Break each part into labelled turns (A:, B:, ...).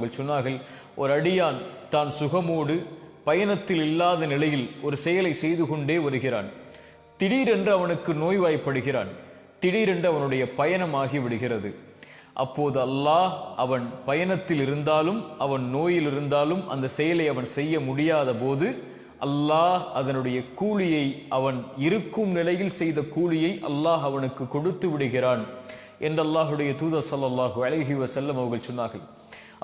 A: அவர்கள் சொன்னார்கள் ஒரு அடியான் தான் சுகமோடு பயணத்தில் இல்லாத நிலையில் ஒரு செயலை செய்து கொண்டே வருகிறான். திடீரென்று அவனுக்கு நோய்வாய்ப்படுகிறான். திடீரென்று அவனுடைய பயணமாகி விடுகிறது அப்போது அல்லாஹ் அவன் பயணத்தில் இருந்தாலும் அவன் நோயில் இருந்தாலும் அந்த செயலை அவன் செய்ய முடியாத போது அல்லாஹ் அதனுடைய கூலியை அவன் இருக்கும் நிலையில் செய்த கூலியை அல்லாஹ் அவனுக்கு கொடுத்து விடுகிறான். என்று அல்லாஹுடைய தூதர் சல்லாஹூ அழகி வஸல்லம் அவர்கள் சொன்னார்கள்.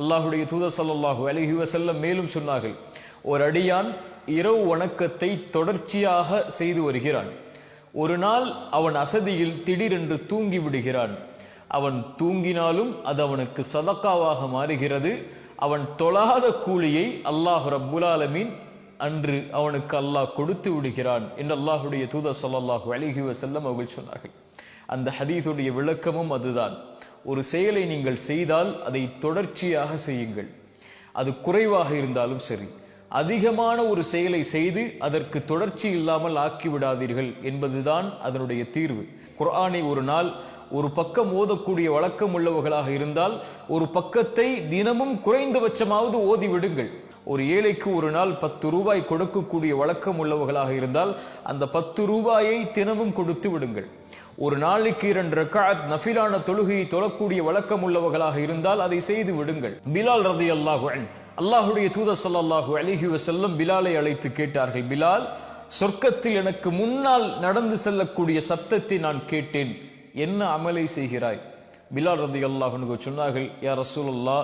A: அல்லாஹுடைய தூதர் சல்லாஹு அலஹி வசல்லம் மேலும் சொன்னார்கள் ஒரு அடியான் இரவு வணக்கத்தை தொடர்ச்சியாக செய்து வருகிறான். ஒரு நாள் அவன் அசதியில் திடீரென்று தூங்கி விடுகிறான். அவன் தூங்கினாலும் அது அவனுக்கு சதக்காவாக மாறுகிறது. அவன் தொழாத கூலியை அல்லாஹ் ரப்புல் அன்று அவனுக்கு அல்லாஹ் கொடுத்து விடுகிறான் என்று அல்லாஹுடைய தூதர் ஸல்லல்லாஹு அலைஹி வசல்லம் அவர்கள் சொன்னார்கள். அந்த ஹதீதுடைய விளக்கமும் அதுதான். ஒரு செயலை நீங்கள் செய்தால் அதை தொடர்ச்சியாக செய்யுங்கள். அது குறைவாக இருந்தாலும் சரி. அதிகமான ஒரு செயலை செய்து அதற்கு தொடர்ச்சி இல்லாமல் ஆக்கிவிடாதீர்கள் என்பதுதான் அதனுடைய தீர்வு. குர்ஆனை ஒரு நாள் ஒரு பக்கம் ஓதக்கூடிய வழக்கம் உள்ளவர்களாக இருந்தால் ஒரு பக்கத்தை தினமும் குறைந்தபட்சமாவது ஓதி விடுங்கள் ஒரு ஏழைக்கு ஒரு நாள் பத்து ரூபாய் கொடுக்கக்கூடிய வழக்கம் உள்ளவர்களாக இருந்தால் அந்த பத்து ரூபாயை தினமும் கொடுத்து விடுங்கள். ஒரு நாளைக்கு இரண்டு ரக்காத் நஃபிலான தொழுகையை தொழக்கூடிய வழக்கம் உள்ளவர்களாக இருந்தால் அதை செய்து விடுங்கள். பிலால் ரதி அல்லாஹு அல்லாஹுடைய தூதர் ஸல்லல்லாஹு அலிஹி வசல்லம் பிலாலை அழைத்து கேட்டார்கள் பிலால் சொர்க்கத்தில் எனக்கு முன்னால் நடந்து செல்லக்கூடிய சத்தத்தை நான் கேட்டேன். என்ன அமலை செய்கிறாய்? பிலால் ரதி அல்லாஹ் சொன்னார்கள் யா ரசூலுல்லா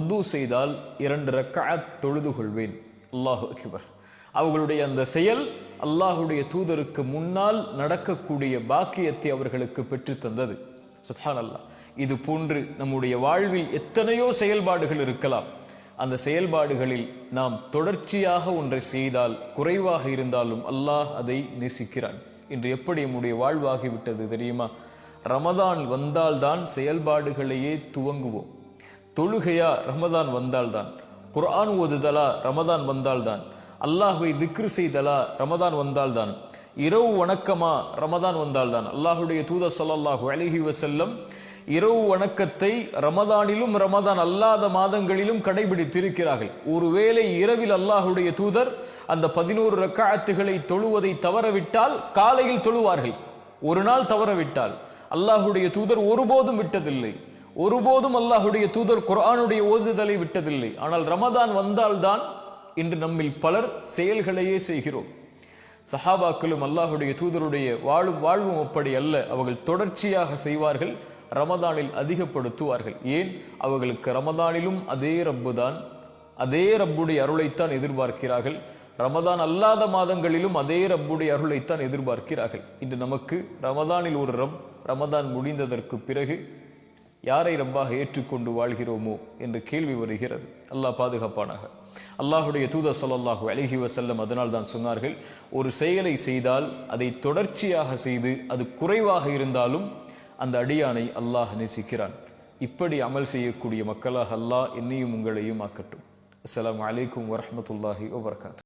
A: உது செய்தால் இரண்டு ரக்காத் தொழுது கொள்வேன். அல்லாஹு அக்பர். அவர்களுடைய அந்த செயல் அல்லாஹுடைய தூதருக்கு முன்னால் நடக்கக்கூடிய பாக்கியத்தை அவர்களுக்கு பெற்று தந்தது. சுப்ஹான் அல்லாஹ் இது போன்று நம்முடைய வாழ்வில் எத்தனையோ செயல்பாடுகள் இருக்கலாம். அந்த செயல்பாடுகளில் நாம் தொடர்ச்சியாக ஒன்றை செய்தால் குறைவாக இருந்தாலும் அல்லாஹ் அதை நேசிக்கிறான். இன்று எப்படி நம்முடைய வாழ்வாகிவிட்டது தெரியுமா? ரமதான் வந்தால்தான் செயல்பாடுகளையே துவங்குவோம். தொழுகையா ரமதான் வந்தால்தான். குர்ஆன் ஓதுதலா ரமதான் வந்தால்தான். அல்லாஹுவை திக்ரு செய்தலா ரமதான் வந்தால்தான். இரவு வணக்கமா ரமதான் வந்தால்தான். அல்லாஹுடைய தூதர் ஸல்லல்லாஹு அழகி வசல்லம் இரவு வணக்கத்தை ரமதானிலும் ரமதான் அல்லாத மாதங்களிலும் கடைபிடித்திருக்கிறார்கள். ஒருவேளை இரவில் அல்லாஹுடைய தூதர் அந்த பதினோரு ரக்காயத்துகளை தொழுவதை தவறவிட்டால் காலையில் தொழுவார்கள். ஒரு நாள் தவறவிட்டால் அல்லாஹுடைய தூதர் ஒருபோதும் விட்டதில்லை. ஒருபோதும் அல்லாஹுடைய தூதர் குரானுடைய ஓதுதலை விட்டதில்லை. ஆனால் ரமதான் வந்தால்தான் இன்று நம்மில் பலர் செயல்களையே செய்கிறோம். சஹாபாக்களும் அல்லாஹுடைய தூதருடைய வாழும் வாழ்வும் அப்படி அல்ல. அவர்கள் தொடர்ச்சியாக செய்வார்கள் ரமதானில் அதிகப்படுத்துவார்கள். ஏன்? அவர்களுக்கு ரமதானிலும் அதே ரப்பு தான் அதே ரப்புடைய அருளைத்தான் எதிர்பார்க்கிறார்கள். ரமதான் அல்லாத மாதங்களிலும் அதே ரப்புடைய அருளைத்தான் எதிர்பார்க்கிறார்கள். இன்று நமக்கு ரமதானில் ஒரு ரப் ரமதான் முடிந்ததற்கு பிறகு யாரை ரப்பாக ஏற்றுக்கொண்டு வாழ்கிறோமோ என்று கேள்வி வருகிறது. அல்லாஹ் பாதுகாப்பானாக. அல்லாஹுடைய தூதர் ஸல்லல்லாஹு அழகி வசல்லம் அதனால் தான் சொன்னார்கள் ஒரு செயலை செய்தால் அதை தொடர்ச்சியாக செய்து அது குறைவாக இருந்தாலும் அந்த அடியானை அல்லாஹ் நேசிக்கிறான். இப்படி அமல் செய்யக்கூடிய மக்களாக அல்லாஹ் என்னையும் உங்களையும் ஆக்கட்டும். அஸ்லாம் வலைக்கம் வரமத்துல்லாஹி வபர்காத்து